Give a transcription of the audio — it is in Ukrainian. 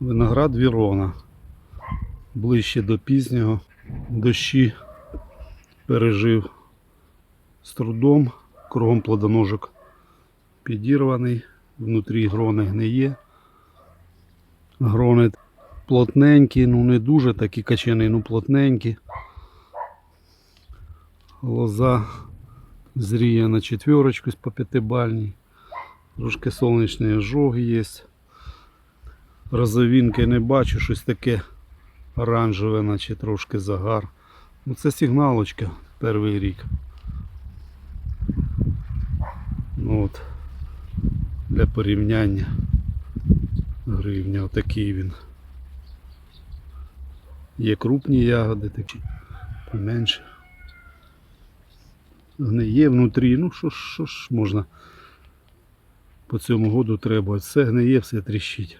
Виноград Вірона. Ближче до пізнього. Дощі пережив з трудом. Кругом плодоножок підірваний. Внутрі грони гниє. Грони плотненькі, ну не дуже такі качани, ну плотненькі. Лоза зріє на четверочку по п'ятибальній. Трошки сонячний ожог є. Розовинки не бачу, щось таке оранжеве, наче трошки загар. Ну це сигналочка перший рік. Ну от, для порівняння гривня, отакий він. Є крупні ягоди такі, поменше. Гниє внутрі, ну що, ж- що ж можна по цьому году треба. Все гниє, все тріщить.